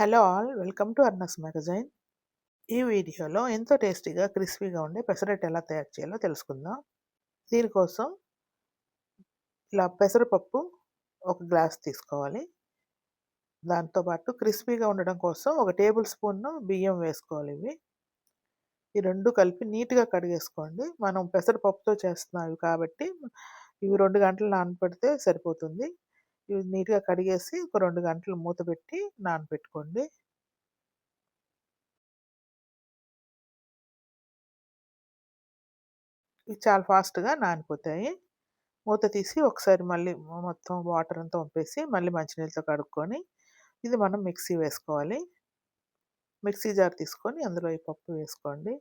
Hello all welcome to అర్నస్ magazine. ఈ వీడియోలో ఎంతో టేస్టీగా క్రిస్పీగా ఉండే పెసరట్టు ఎలా తయారు చేయాలో తెలుసుకుందాం. దీనికోసం ఇలా పెసరపప్పు ఒక గ్లాస్ తీసుకోవాలి. దాంతోపాటు క్రిస్పీగా ఉండడం కోసం ఒక టేబుల్ స్పూన్ బియ్యం వేసుకోవాలి ఇవి. ఈ రెండు కలిపి నీట్గా కడిగేసుకోండి. మనం పెసరపప్పుతో చేస్తున్నాం కాబట్టి ఇవి రెండు గంటలు నానబెడితే సరిపోతుంది. ఇవి నీట్గా కడిగేసి ఒక రెండు గంటలు మూత పెట్టి నానబెట్టుకోండి ఇవి చాలా ఫాస్ట్గా నానిపోతాయి. మూత తీసి ఒకసారి మళ్ళీ మొత్తం వాటర్ అంతా పంపేసి మళ్ళీ మంచినీళ్ళతో కడుక్కొని ఇది మనం మిక్సీ వేసుకోవాలి. మిక్సీ జార్ తీసుకొని అందులో ఈ పప్పు వేసుకోండి.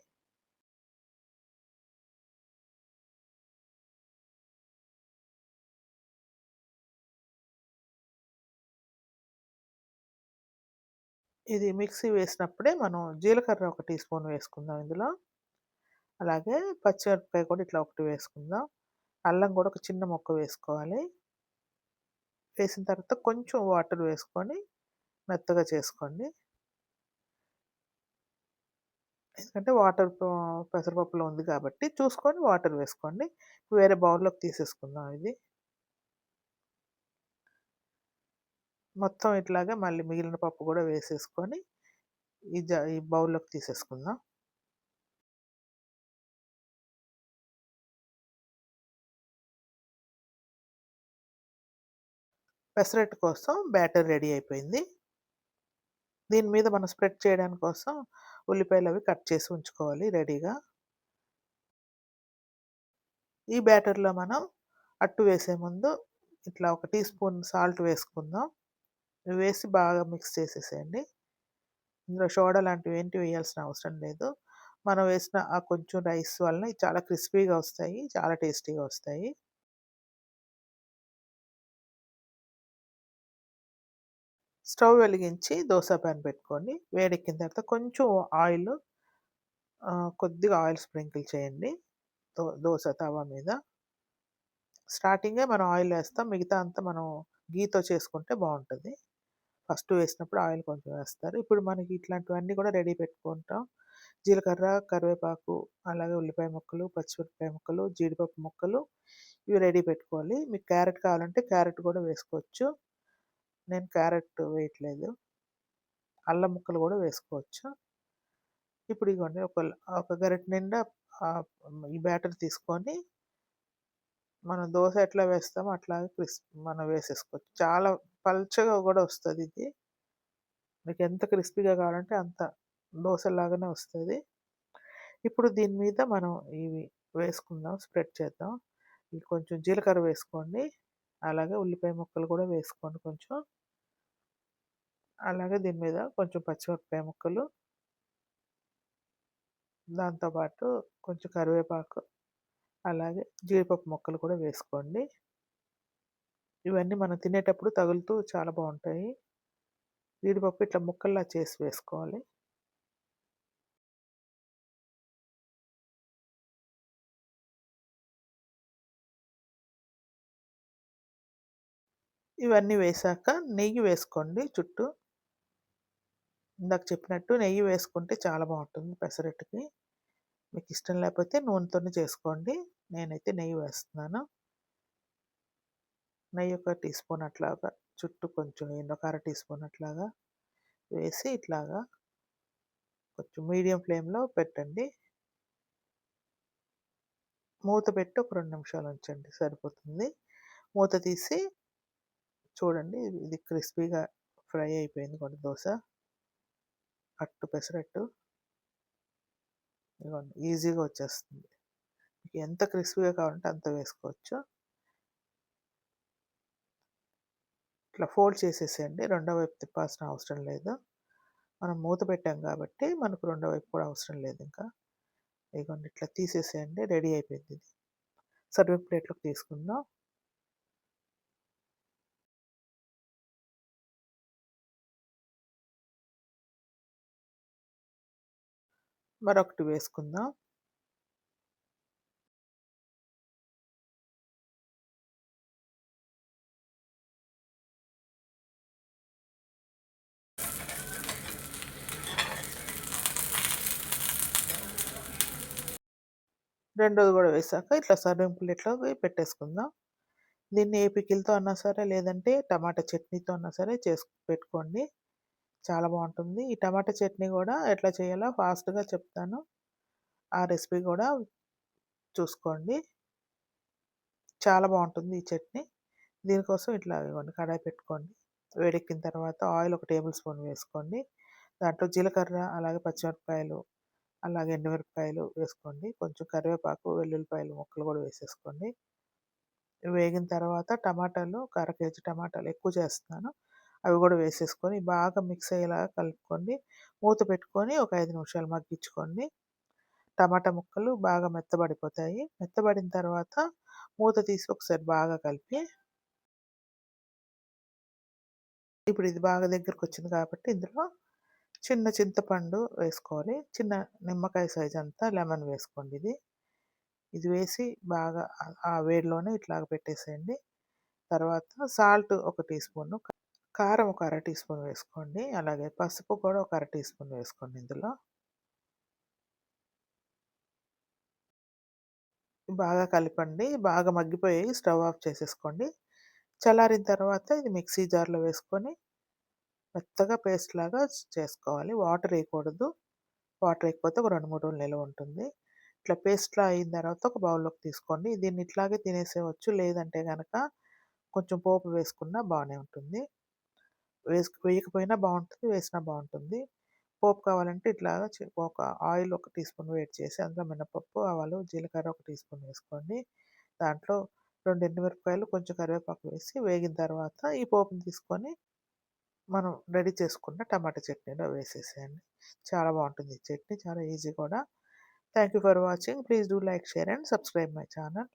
ఇది మిక్సీ వేసినప్పుడే మనం జీలకర్ర ఒక టీ స్పూన్ వేసుకుందాం ఇందులో. అలాగే పచ్చిమిరపకాయ కూడా ఇట్లా ఒకటి వేసుకుందాం. అల్లం కూడా ఒక చిన్న మొక్క వేసుకోవాలి. వేసిన తర్వాత కొంచెం వాటర్ వేసుకొని మెత్తగా చేసుకోండి. ఎందుకంటే వాటర్ పెసరపప్పులో ఉంది కాబట్టి చూసుకొని వాటర్ వేసుకోండి. వేరే బౌల్లోకి తీసేసుకుందాం ఇది. మొత్తం ఇట్లాగే మళ్ళీ మిగిలిన పప్పు కూడా వేసేసుకొని ఈ జ ఈ బౌల్లోకి తీసేసుకుందాం. పెసరట్టు కోసం బ్యాటర్ రెడీ అయిపోయింది. దీని మీద మనం స్ప్రెడ్ చేయడానికి కోసం ఉల్లిపాయలు అవి కట్ చేసి ఉంచుకోవాలి రెడీగా. ఈ బ్యాటర్లో మనం అట్టు వేసే ముందు ఇట్లా ఒక టీ స్పూన్ సాల్ట్ వేసుకుందాం. వేసి బాగా మిక్స్ చేసేసేయండి. ఇందులో సోడా లాంటివి ఏంటి వేయాల్సిన అవసరం లేదు. మనం వేసిన ఆ కొంచెం రైస్ వలన చాలా క్రిస్పీగా వస్తాయి చాలా టేస్టీగా వస్తాయి. స్టవ్ వెలిగించి దోశ ప్యాన్ పెట్టుకోండి. వేడెక్కిన తర్వాత కొంచెం ఆయిల్ కొద్దిగా ఆయిల్ స్ప్రింకిల్ చేయండి దో దోశ తవా మీద. స్టార్టింగే మనం ఆయిల్ వేస్తాం మిగతా అంతా మనం గీతో చేసుకుంటే బాగుంటుంది. ఫస్ట్ వేసినప్పుడు ఆయిల్ కొంచెం వేస్తారు. ఇప్పుడు మనకి ఇట్లాంటివన్నీ కూడా రెడీ పెట్టుకుంటాం. జీలకర్ర కరివేపాకు అలాగే ఉల్లిపాయ ముక్కలు పచ్చిమిరపకాయ ముక్కలు జీడిపప్పు ముక్కలు ఇవి రెడీ పెట్టుకోవాలి. మీకు క్యారెట్ కావాలంటే క్యారెట్ కూడా వేసుకోవచ్చు. నేను క్యారెట్ వేయట్లేదు. అల్లం ముక్కలు కూడా వేసుకోవచ్చు. ఇప్పుడు ఇవ్వండి ఒక ఒక గరిట నిండా ఈ బ్యాటర్ తీసుకొని మనం దోశ ఎట్లా వేస్తామో అట్లాగే క్రిస్ప్ మనం వేసేసుకోవచ్చు. చాలా పల్చగా కూడా వస్తుంది ఇది. మీకు ఎంత క్రిస్పీగా కావాలంటే అంత దోశలాగానే వస్తుంది. ఇప్పుడు దీని మీద మనం ఇవి వేసుకుందాం స్ప్రెడ్ చేద్దాం. ఇది కొంచెం జీలకర్ర వేసుకోండి. అలాగే ఉల్లిపాయ ముక్కలు కూడా వేసుకోండి కొంచెం. అలాగే దీని మీద కొంచెం పచ్చిమిరపకాయ ముక్కలు. దాంతోపాటు కొంచెం కరివేపాకు. అలాగే జీడిపప్పు ముక్కలు కూడా వేసుకోండి. ఇవన్నీ మనం తినేటప్పుడు తగులుతూ చాలా బాగుంటాయి. జీడిపప్పు ఇట్లా ముక్కల్లా చేసి వేసుకోవాలి. ఇవన్నీ వేసాక నెయ్యి వేసుకోండి చుట్టూ. ఇందాక చెప్పినట్టు నెయ్యి వేసుకుంటే చాలా బాగుంటుంది పెసరట్టుకి. మీకు ఇష్టం లేకపోతే నూనెతోనే చేసుకోండి. నేనైతే నెయ్యి వేస్తున్నాను. నెయ్యి ఒక టీ స్పూన్ అట్లాగా చుట్టూ కొంచెం ఒక అర టీ స్పూన్ అట్లాగా వేసి ఇట్లాగా కొంచెం మీడియం ఫ్లేమ్లో పెట్టండి. మూత పెట్టి ఒక రెండు నిమిషాలు ఉంచండి సరిపోతుంది. మూత తీసి చూడండి ఇది క్రిస్పీగా ఫ్రై అయిపోయింది కొన్ని దోశ. అట్టు పెసరట్టు. ఇదిగోండి ఈజీగా వచ్చేస్తుంది. మీకు ఎంత క్రిస్పీగా కావాలంటే అంత వేసుకోవచ్చు. ఇట్లా ఫోల్డ్ చేసేసేయండి. రెండో వైపు తిప్పాల్సిన అవసరం లేదు. మనం మూత పెట్టాం కాబట్టి మనకు రెండో వైపు కూడా అవసరం లేదు ఇంకా. ఇదిగోండి ఇట్లా తీసేసేయండి. రెడీ అయిపోయింది ఇది. సర్వింగ్ ప్లేట్లోకి తీసుకుందాం. మరొకటి వేసుకుందాం. రెండోది కూడా వేసాక ఇట్లా సర్వింగ్ ప్లేట్లో పెట్టేసుకుందాం. దీన్ని ఏ పికిల్తో అన్నా సరే లేదంటే టమాటా చట్నీతో అన్నా సరే చేసు పెట్టుకోండి. చాలా బాగుంటుంది. ఈ టమాటా చట్నీ కూడా ఎట్లా చేయాలో ఫాస్ట్గా చెప్తాను. ఆ రెసిపీ కూడా చూసుకోండి. చాలా బాగుంటుంది ఈ చట్నీ. దీనికోసం ఇట్లా ఇవ్వండి కడాయి పెట్టుకోండి. వేడెక్కిన తర్వాత ఆయిల్ ఒక టేబుల్ స్పూన్ వేసుకోండి. దాంట్లో జీలకర్ర అలాగే పచ్చిమిరపకాయలు అలాగే ఎండుమిరపకాయలు వేసుకోండి. కొంచెం కరివేపాకు వెల్లుల్లిపాయలు ముక్కలు కూడా వేసేసుకోండి. వేగిన తర్వాత టమాటాలు అర కేజీ టమాటాలు ఎక్కువ చేస్తున్నాను. అవి కూడా వేసేసుకొని బాగా మిక్స్ అయ్యేలాగా కలుపుకోండి. మూత పెట్టుకొని ఒక ఐదు నిమిషాలు మగ్గించుకోండి. టమాటా ముక్కలు బాగా మెత్తబడిపోతాయి. మెత్తబడిన తర్వాత మూత తీసి ఒకసారి బాగా కలిపి ఇప్పుడు ఇది బాగా దగ్గరకు వచ్చింది కాబట్టి ఇందులో చిన్న చింతపండు వేసుకోవాలి. చిన్న నిమ్మకాయ సైజ్ అంతా లెమన్ వేసుకోండి ఇది. ఇది వేసి బాగా ఆ వేడిలోనే ఇట్లాగ పెట్టేసేయండి. తర్వాత సాల్ట్ ఒక టీ స్పూన్ కారం ఒక అర టీ స్పూన్ వేసుకోండి. అలాగే పసుపు కూడా ఒక అర టీ స్పూన్ వేసుకోండి ఇందులో. బాగా కలపండి. బాగా మగ్గిపోయి స్టవ్ ఆఫ్ చేసేసుకోండి. చల్లారిన తర్వాత ఇది మిక్సీ జార్లో వేసుకొని మెత్తగా పేస్ట్ లాగా చేసుకోవాలి. వాటర్ వేయకూడదు. వాటర్ వేయకపోతే ఒక రెండు మూడు రోజులు నిల్వ ఉంటుంది. ఇట్లా పేస్ట్లా అయిన తర్వాత ఒక బౌల్లోకి తీసుకోండి. దీన్ని ఇట్లాగే తినేసేవచ్చు లేదంటే కనుక కొంచెం పోపు వేసుకున్నా బాగానే ఉంటుంది. వేసు వేయకపోయినా బాగుంటుంది వేసినా బాగుంటుంది పోపు కావాలంటే ఇట్లాగా ఒక ఆయిల్ ఒక టీ స్పూన్ వేడి చేసి అందులో మినపప్పు ఆవాలు జీలకర్ర ఒక టీ స్పూన్ వేసుకోండి. దాంట్లో రెండు ఎండుమిరపకాయలు కొంచెం కరివేపాకు వేసి వేగిన తర్వాత ఈ పోపుని తీసుకొని మనం రెడీ చేసుకున్న టమాటా చట్నీలో వేసేసేయండి. చాలా బాగుంటుంది చట్నీ చాలా ఈజీ కూడా. Thank you for watching please do like share and subscribe my channel